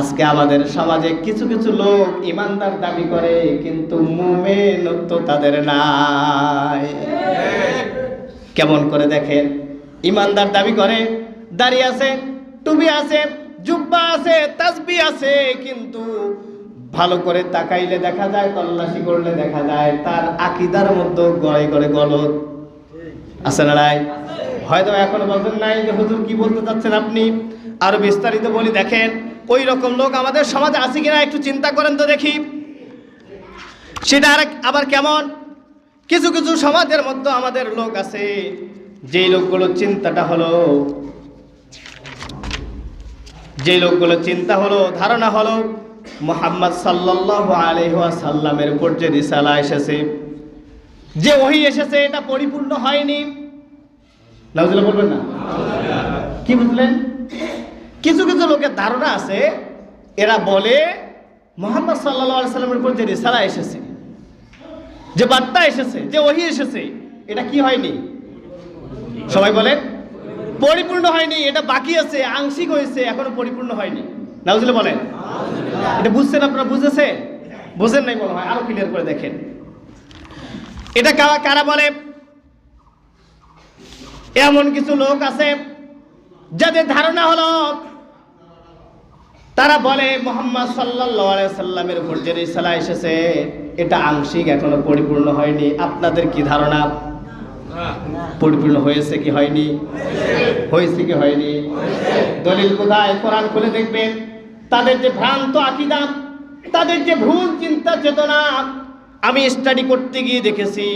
আজকে আমাদের সমাজে কিছু কিছু লোক ইমানদার দাবি করে, কিন্তু মুমেনত্ব তাদের নাই। কেমন করে দেখেন? ইমানদার দাবি করে দাঁড়িয়ে আছে টুবি আছে, জুব্বা আছে তাসবি আছে, কিন্তু ভালো করে তাকাইলে দেখা যায়, তল্লাশি করলে দেখা যায়, তার আকিদার মধ্যে গড়ে গড়ে গলত। আছে না নাই? হয়তো এখনও বলতেন নাই যে, হুজুর কি বলতে চাচ্ছেন আপনি? আরও বিস্তারিত বলি দেখেন ওই রকম লোক আমাদের সমাজে আছে কিনা একটু চিন্তা করেন তো দেখি। সেটা আর আবার কেমন? কিছু কিছু সমাজের মধ্যে আমাদের লোক আছে, যেই লোকগুলোর চিন্তাটা হলো যে লোকগুলো চিন্তা হলো, ধারণা হলো, মোহাম্মদ সাল্লাহ আলহাসাল্লামের উপর যে রিসালা এসেছে, যে ওহি এসেছে, এটা পরিপূর্ণ হয়নি। বলবেন না? কি বুঝলেন? কিছু কিছু লোকের ধারণা আছে, এরা বলে মোহাম্মদ সাল্লামের উপর যে রিসালা এসেছে, যে বার্তা এসেছে, যে ওহি এসেছে, এটা কি হয়নি? সবাই বলেন, পরিপূর্ণ হয়নি, এটা বাকি আছে, আংশিক হয়েছে, এখনও পরিপূর্ণ হয়নি। নাউজুল্লাহ বলেন। এটা বুঝছেন আপনারা, বুঝেছেন? বুঝেন নাই মনে হয়, আরও ক্লিয়ার করে দেখেন। এটা কারা কারা বলে? এমন কিছু লোক আছে, যাদের ধারণা হলো তারা বলে, মোহাম্মদ সাল্লাহ সাল্লামের উপর যে রিসালা এসেছে, এটা আংশিক, এখনও পরিপূর্ণ হয়নি। আপনাদের কি ধারণা? পরিপূর্ণ হয়েছে কি হয়নি? হয়েছে কি হয়নি? দলিল কোথায়? কোরআন খুলে দেখবেন। তাদের যে ভ্রান্ত আকিদা, তাদের যে ভুল চিন্তা চেতনা, আমি স্টাডি করতে গিয়ে দেখেছি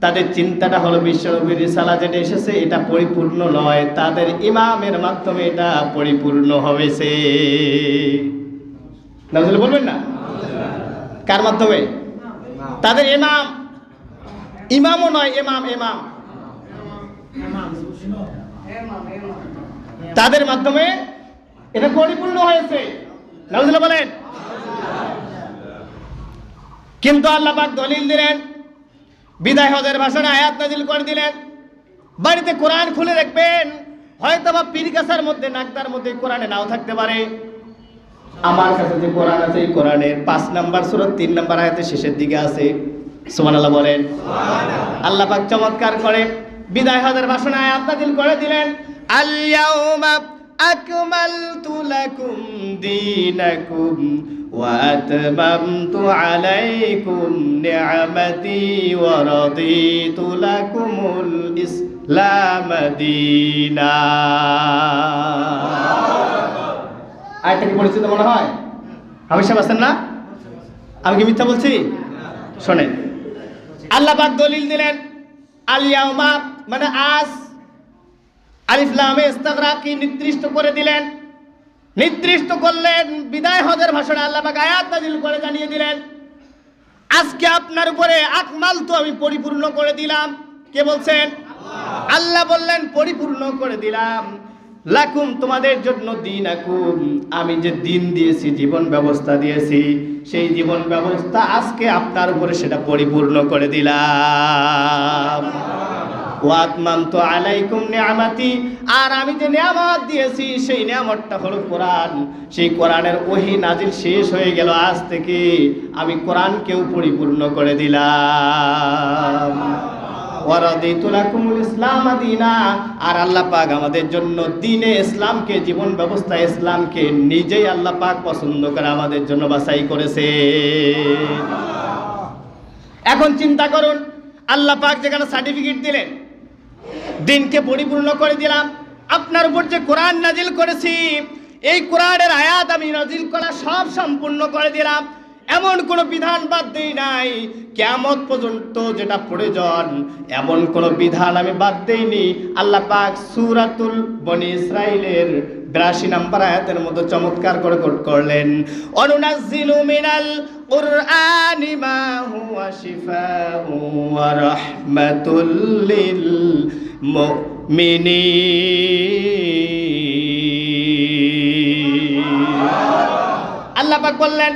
তাদের চিন্তাটা হলো বিশ্বনবীর রিসালা যেটা এসেছে, এটা পরিপূর্ণ নয়। তাদের ইমামের মাধ্যমে এটা পরিপূর্ণ হয়েছে নাজুল বলবেন না? কার মাধ্যমে? তাদের ইমাম। ইমামও নয়, ইমাম ইমাম। তাদের মাধ্যমে এটা পরিপূর্ণ হয়েছে। বলেন। কিন্তু আল্লাহ দলিল দিলেন বিদায় হজের ভাষণে আয়াত নাজিল করে দিলেন। বাড়িতে কোরআন খুলে দেখবেন হয়তো বা পীর গাছার মধ্যে নাকদার মধ্যে কোরআনে নাও থাকতে পারে। আমার কাছে যে কোরআন আছে, এই কোরআনের পাঁচ নাম্বার সুরত, তিন নাম্বার আয়াতের শেষের দিকে আছে। সুবহানাল্লাহ বলেন। আল্লাহ পাক চমৎকার করে। বিদায় হজের ভাষণে আয়াত নাজিল করে দিলেন। আল-ইয়াউমা আকমালতু লাকুম দীনাকুম আলাইকুম নি'মাতি ওয়া রাদিতু লাকুমুল ইসলাম দীনা আয়াতটা কি পরিচিত মনে হয়? হামেশা আছেন না? আমি কি মিথ্যা বলছি? শোনেন। আল্লাহ দলিল দিলেন আলিয়াউমা মানে আজ আলিফলামে ইস্তাগরাকি নির্দিষ্ট করে দিলেন নির্দিষ্ট করলেন বিদায় হজের ভাষণে আল্লাহ পাক আয়াত নাজিল করে জানিয়ে দিলেন। আজকে আপনার উপরে আকমাল তো আমি পরিপূর্ণ করে দিলাম। কে বলছেন? আল্লাহ বললেন পরিপূর্ণ করে দিলাম। লাকুম তোমাদের জন্য দিন আকুম। আমি যে দিন দিয়েছি জীবন ব্যবস্থা দিয়েছি সেই জীবন ব্যবস্থা আজকে আপনার উপরে সেটা পরিপূর্ণ করে দিলাম। ওয়াতমাম তো আলাইকুম আর আমি যে দিয়েছি, সেই হলো কোরআন। সেই শেষ হয়ে গেল আজ থেকে। আমি পরিপূর্ণ করে দিলাম। ইসলাম আর আল্লাহ পাক আমাদের জন্য দিনে ইসলামকে, জীবন ব্যবস্থা ইসলামকে নিজেই আল্লাহ পাক পছন্দ করে আমাদের জন্য বাছাই করেছে। এখন চিন্তা করুন, আল্লাহ পাক যেখানে সার্টিফিকেট দিলেন দিনকে পরিপূর্ণ করে দিলাম। আপনার উপর যে কোরআন নাজিল করেছি, এই কোরআনের আয়াত আমি নাজিল করা সব সম্পূর্ণ করে দিলাম। এমন কোনো বিধান বাদ দিই নাই। কেমন পর্যন্ত যেটা প্রয়োজন, এমন কোনো বিধান আমি বাদ দিইনি। আল্লাহ পাক সুরাতুল বনি ইসরাইলের বিরাশি নাম্বার আয়াতের মতো চমৎকার করে কোট করলেন, অনুনাজ্জিলু মিনাল কুরআনি মা হুয়া শিফাউ ওয়া রাহমাতুল লিল মুমিনিন। আল্লাহ পাক বললেন,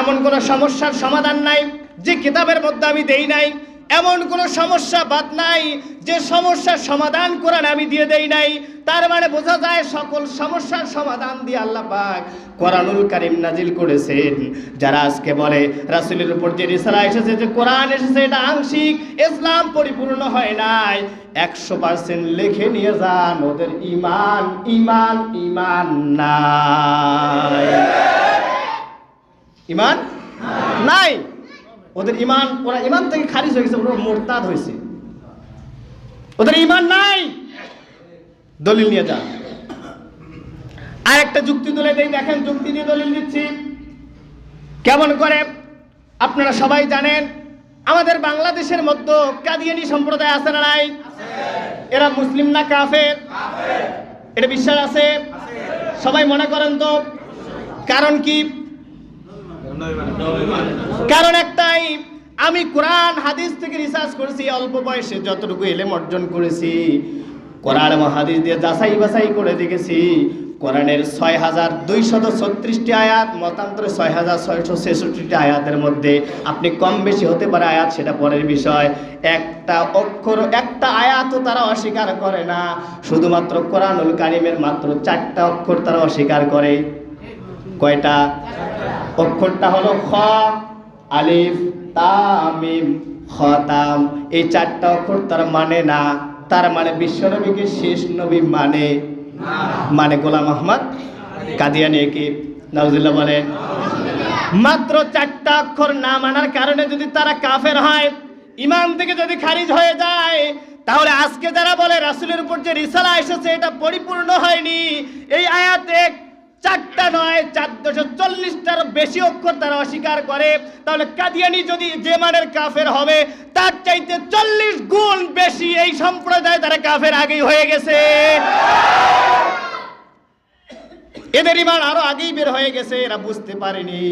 এমন কোন সমস্যার সমাধান নাই, যে কিতাবের মধ্যে আমি দেই নাই এমন কোনো সমস্যা বাদ নাই যে সমস্যার সমাধান কোরআন আমি দিয়ে দেই নাই। তার মানে বোঝা যায় সকল সমস্যার সমাধান দিয়ে আল্লাহ পাক কোরআনুল কারিম নাজিল করেছেন। যারা আজকে বলে রাসূলের উপর যে রিসালা এসেছে যে কোরআন এসেছে এটা আংশিক ইসলাম পরিপূর্ণ হয় নাই। একশো পার্সেন্ট লিখে নিয়ে যান ওদের ইমান ইমান ইমান নাই। ইমান নাই? ওদের ইমান ওরা ইমান থেকে খারিজ হয়ে গেছে, ওরা মোরতাদ হয়েছে। ওদের ইমান নাই। দলিল নিয়ে যান। আর একটা যুক্তি তুলে দেই, দেখেন, যুক্তি দিয়ে দলিল দিচ্ছি। কেমন করে? আপনারা সবাই জানেন, আমাদের বাংলাদেশের মধ্যে কাদিয়ানি সম্প্রদায় আছে না নাই? এরা মুসলিম না কাফের? এটা বিশ্বাস আছে? সবাই মনে করেন তো? কারণ কি? কারণ একটাই আমি কোরআন, হাদিস থেকে রিসার্চ করেছি, অল্প বয়সে যতটুকু এলেম অর্জন করেছি। কোরআন এবং হাদিস দিয়ে যাচাই বাছাই করে দেখেছি, কোরআনের ছয় হাজার দুইশত ছত্রিশটি আয়াত, মতান্তরে ছয় হাজার ছয়শো ছেষট্টিটি আয়াতের মধ্যে আপনি কম বেশি হতে পারে আয়াত, সেটা পরের বিষয়। একটা অক্ষর, একটা আয়াতও তারা অস্বীকার করে না। শুধুমাত্র কোরআনুল কারিমের মাত্র চারটা অক্ষর তারা অস্বীকার করে। কয়টা? অক্ষরটা হলো খ আলিফ, তামিম, খতাম। এই চারটা অক্ষর তার মানে না। তার মানে বিশ্বনবীকে শেষ নবী মানে। মানে গোলাম আহমদ কাদিয়ানি কি? নাউজুল্লাহ বলেন। মাত্র চারটা অক্ষর না মানার কারণে যদি তারা কাফের হয় ইমান থেকে যদি খারিজ হয়ে যায়, তাহলে আজকে যারা বলে রাসুলের উপর যে রিসালা এসেছে, এটা পরিপূর্ণ হয়নি। এই আয়াতে চারটা নয়, চার চারশো চল্লিশটার বেশি অক্ষর তারা অস্বীকার করে। তাহলে কাদিয়ানি যদি যে মানের কাফের হবে, তার চাইতে চল্লিশ গুণ বেশি এই সম্প্রদায় তারা কাফের আগেই হয়ে গেছে। এদের ইমান আরও আগেই বের হয়ে গেছে, এরা বুঝতে পারেনি।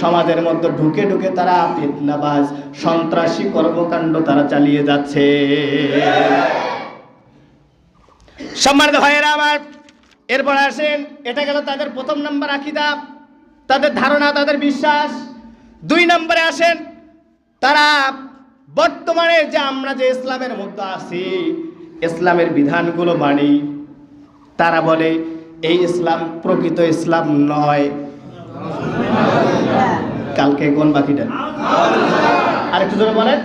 সমাজের মধ্যে ঢুকে ঢুকে তারা ফিতনাবাজ, সন্ত্রাসী কর্মকাণ্ড তারা চালিয়ে যাচ্ছে। সম্মানিত ভাইয়েরা, আমার এরপর আসেন, এটা গেল তাদের প্রথম নাম্বার আকিদা, তাদের ধারণা, তাদের বিশ্বাস। দুই নম্বরে আসেন, তারা বর্তমানে যে আমরা যে ইসলামের মধ্যে আছি, ইসলামের বিধানগুলো মানি। তারা বলে, এই ইসলাম প্রকৃত ইসলাম নয়। কালকে কোন বাকিটা? আরেকটু জোরে বলেন।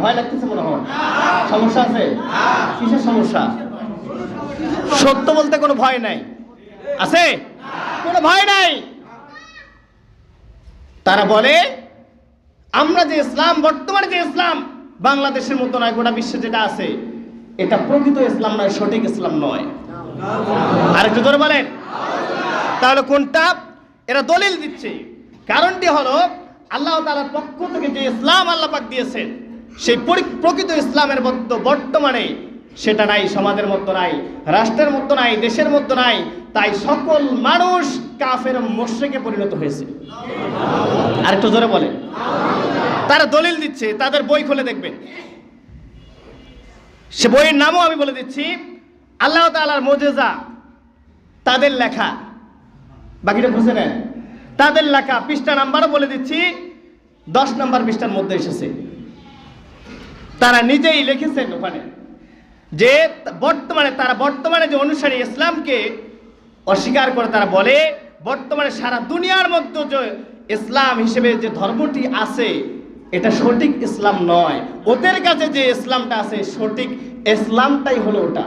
ভয় লাগতেছে মনে হয়। সমস্যা আছে? কিসের সমস্যা? সত্য বলতে কোনো ভয় নাই। আছে? কোনো ভয় নাই। তারা বলে, আমরা যে ইসলাম, বর্তমানে যে ইসলাম, বাংলাদেশের মতো নয়, গোটা বিশ্বে যেটা আছে, এটা প্রকৃত ইসলাম নয়, সঠিক ইসলাম নয়। আরেকটু ধরে বলেন। তাহলে কোনটা? এরা দলিল দিচ্ছে। কারণটি হলো, আল্লাহ তাআলার পক্ষ থেকে যে ইসলাম আল্লাহ পাক দিয়েছেন, সেই পরি- প্রকৃত ইসলামের মধ্যে বর্তমানে সেটা নাই, সমাজের মধ্যে নাই, রাষ্ট্রের মধ্যে নাই, দেশের মধ্যে নাই, তাই সকল মানুষ কাফের মোশ্রেকে পরিণত হয়েছে। আরেকটু জোরে বলে তারা দলিল দিচ্ছে, তাদের বই খুলে দেখবেন। সে বইয়ের নামও আমি বলে দিচ্ছি, আল্লাহ তাআলার মোজেজা, তাদের লেখা, বাকিটা বুঝে নেন। তাদের লেখা, পৃষ্ঠা নাম্বারও বলে দিচ্ছি, দশ নাম্বার পৃষ্ঠার মধ্যে এসেছে। তারা নিজেই লিখেছেন ওখানে। যে বর্তমানে, তারা বর্তমানে যে অনুসারী ইসলামকে অস্বীকার করে, তারা বলে, বর্তমানে সারা দুনিয়ার মধ্যে যে ইসলাম হিসেবে যে ধর্মটি আছে, এটা সঠিক ইসলাম নয়। ওদের কাছে যে ইসলামটা আছে, সঠিক ইসলামটাই হলো ওটা।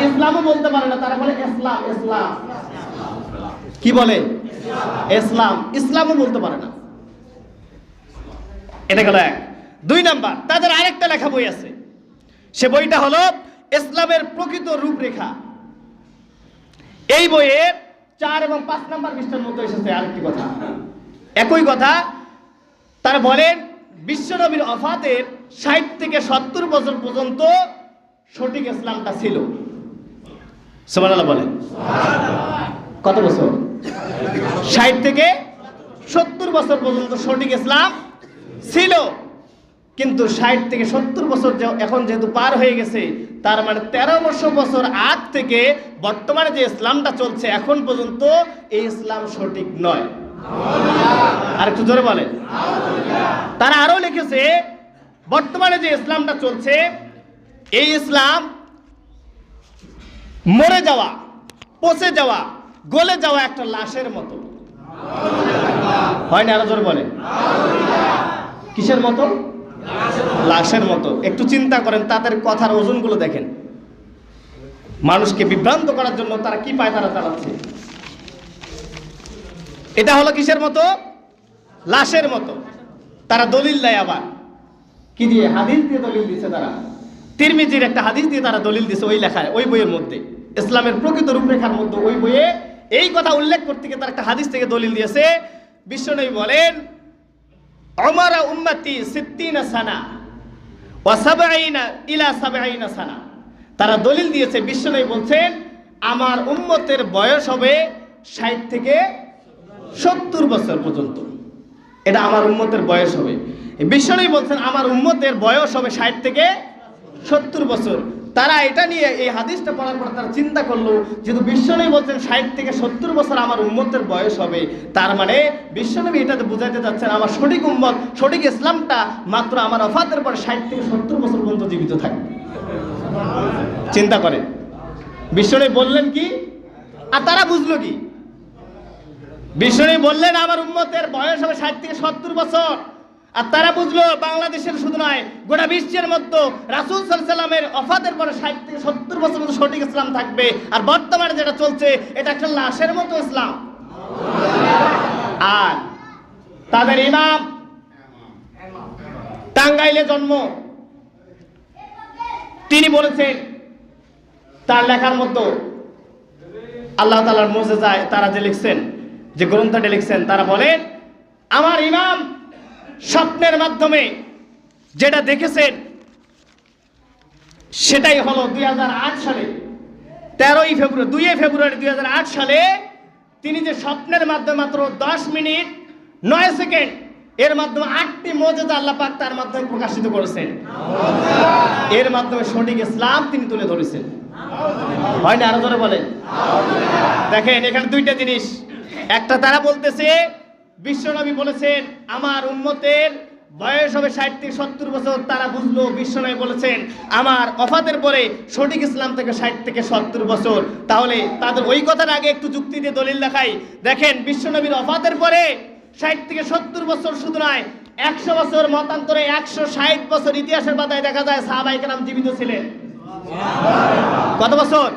ইসলামও বলতে পারে না, তারা বলে ইসলাম ইসলাম। কি বলে? ইসলাম। ইসলামও বলতে পারে না। এটা গেল এক। দুই নাম্বার, তাদের আরেকটা লেখা বই আছে। সে বইটা হলো ইসলামের প্রকৃত রূপরেখা। এই বইয়ের চার এবং পাঁচ নাম্বার পৃষ্ঠার মধ্যে এসেছে আরেকটি কথা। একই কথা, তারা বলেন বিশ্বনবীর অফাতের ষাট থেকে সত্তর বছর পর্যন্ত সঠিক ইসলামটা ছিল। বলেন। কত বছর? ষাট থেকে সত্তর বছর পর্যন্ত সঠিক ইসলাম ছিল। কিন্তু ষাট থেকে সত্তর বছর এখন যেহেতু পার হয়ে গেছে, তার মানে তেরো বছর বছর আগ থেকে বর্তমানে যে ইসলামটা চলছে, এখন পর্যন্ত এই ইসলাম সঠিক নয়। আর একটু জোরে বলেন। তারা আরও লিখেছে, বর্তমানে যে ইসলামটা চলছে, এই ইসলাম মরে যাওয়া, পচে যাওয়া, গলে যাওয়া একটা লাশের মতো। হয় না, আরও জোরে বলেন। কিসের মতো? লাশের মতো। একটু চিন্তা করেন, তাদের কথার ওজনগুলো দেখেন। মানুষকে বিভ্রান্ত করার জন্য তারা কি পায় তারা চালাচ্ছে? এটা হলো কিসের মতো? লাশের মতো। তারা দলিল দেয় আবার। কি দিয়ে? হাদিস দিয়ে দলিল দিচ্ছে তারা। তিরমিজির একটা হাদিস দিয়ে তারা দলিল দিছে ওই লেখায়, ওই বইয়ের মধ্যে। ইসলামের প্রকৃত রূপরেখার মধ্যে ওই বইয়ে এই কথা উল্লেখ করতে গিয়ে তারা একটা হাদিস থেকে দলিল দিয়েছে। বিশ্বনবী বলেন আমারা উম্মতি সিদ্দিনা সানা। ইলা সানা। তারা দলিল দিয়েছে, বিশ্বনবী বলছেন, আমার উম্মতের বয়স হবে ষাট থেকে সত্তর বছর পর্যন্ত। এটা আমার উম্মতের বয়স হবে। বিশ্বনবী বলছেন, আমার উম্মতের বয়স হবে ষাট থেকে সত্তর বছর। তারা এটা নিয়ে এই হাদিসটা পড়ার পর তারা চিন্তা করল, যেহেতু বিশ্বনবী বলছেন ষাট থেকে সত্তর বছর আমার উম্মতের বয়স হবে, তার মানে বিশ্বনবী এটাতে বুঝাইতে চাচ্ছেন, আমার সঠিক উম্মত, সঠিক ইসলামটা মাত্র আমার অফাতের পর ষাট থেকে সত্তর বছর পর্যন্ত জীবিত থাকবে। চিন্তা করেন। বিশ্বনবী বললেন কি? আর তারা বুঝলো কি? বিশ্বনবী বললেন, আমার উম্মতের বয়স হবে ষাট থেকে সত্তর বছর। আর তারা বুঝলো বাংলাদেশের শুধু নয়, গোটা বিশ্বের মধ্যে রাসুল সাল্লামের অফাতের পরে ষাট থেকে সত্তর বছর মতো সঠিক ইসলাম থাকবে। আর বর্তমানে যেটা চলছে, এটা একটা লাশের মতো ইসলাম। আর তাদের ইমাম টাঙ্গাইলে জন্ম। তিনি বলেছেন, তার লেখার মতো আল্লাহ তালার মজে যায় তারা যে লিখছেন, যে গ্রন্থটি লিখছেন, তারা বলেন, আমার ইমাম স্বপ্নের মাধ্যমে যেটা দেখেছেন, সেটাই হলো দুই হাজার আট সালে, তেরোই ফেব্রুয়ারি দুই ফেব্রুয়ারি দুই হাজার আট সালে তিনি যে স্বপ্নের মাধ্যমে মাত্র দশ মিনিট, নয় সেকেন্ড, এর মাধ্যমে আটটি মজেদা আল্লাহ পাক তার মাধ্যমে প্রকাশিত করেছেন। এর মাধ্যমে সঠিক ইসলাম তিনি তুলে ধরেছেন। হয় না আরও ধরে বলেন? দেখেন, এখানে দুইটা জিনিস। একটা, তারা বলতেছে বিশ্বনবী বলেছেন, আমার উম্মতের বয়স হবে ষাট থেকে সত্তর বছর। তারা বুঝলো, বিশ্বনবী বলেছেন, আমার অফাতের পরে সঠিক ইসলাম থেকে ষাট থেকে সত্তর বছর। তাহলে তাদের ওই কথার আগে একটু যুক্তি দিয়ে দলিল দেখাই। দেখেন, বিশ্বনবীর অফাতের পরে ষাট থেকে সত্তর বছর শুধু নয়, একশো বছর মতান্তরে একশো ষাট বছর ইতিহাসের পাতায় দেখা যায় সাহাবাইকে নাম জীবিত ছিলেন। কত বছর?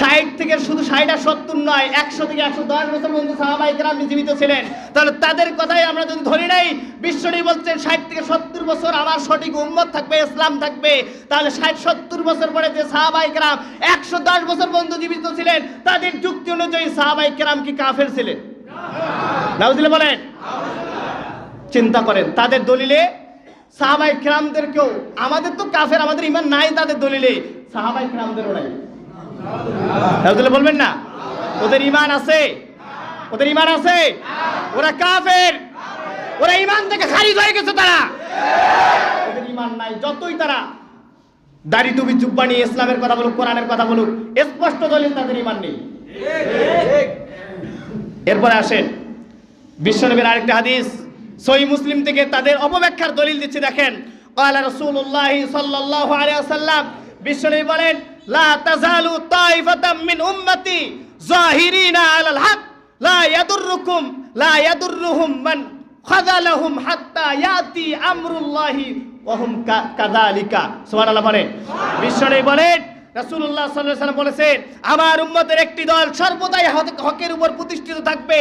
ষাট থেকে শুধু ষাট আর সত্তর নয়, একশো থেকে একশো দশ বছর পর্যন্ত সাহাবাই জীবিত ছিলেন। তাহলে তাদের কথাই আমরা যদি ধরি নাই বিশ্বনী বলছেন, ষাট থেকে সত্তর বছর আমার সঠিক উন্মত থাকবে, ইসলাম থাকবে। তাহলে ষাট সত্তর বছর পরে যে সাহাবাই একশো দশ বছর পর্যন্ত জীবিত ছিলেন, তাদের যুক্তি অনুযায়ী সাহাবাই কি কাফের ছিলেন? নাউজিলে বলেন। চিন্তা করেন, তাদের দলিলে সাহাবাই কেরামদেরকেও, আমাদের তো কাফের, আমাদের ইমান নাই তাদের দলিলে, সাহাবাই কেরামদেরও নাই। তাহলে বলবেন না? ওদের ইমান আছে। ওদের ইমান আছে। ওরা কাফের। ওরা ইমান থেকে খারিজ হয়ে গেছে তারা। ওদের ইমান নাই, যতই তারা দাড়ি টুবি জুব্বা নিয়ে ইসলামের কথা বলুক, কোরআনের কথা বলুক, স্পষ্ট দলিল তাদের ইমান নেই। এরপরে আসেন। বিশ্বনবীর আরেকটা হাদিস সই মুসলিম থেকে তাদের অপব্যাখ্যার দলিল দিচ্ছে, দেখেন। আল্লাহ রসুল্লাহ সাল্লাহ আলিয়া সাল্লাম বিশ্বনবী বলেন লা তাজালু তাইফাতাম মিন উম্মতি জাহিরিনা আলাল হক লা ইয়াদুররুকুম লা ইয়াদুররুহুম মান খাযালাহুম হাত্তা ইয়াতি আমরুল্লাহি ওয়া হুম কাযালিকা সুবহানাল্লাহ বলেন। বিশ্বনবী বলেন রাসূলুল্লাহ সাল্লাল্লাহু আলাইহি বলেছেন আমার উম্মতের একটি দল সর্বদাই হকের উপর প্রতিষ্ঠিত থাকবে।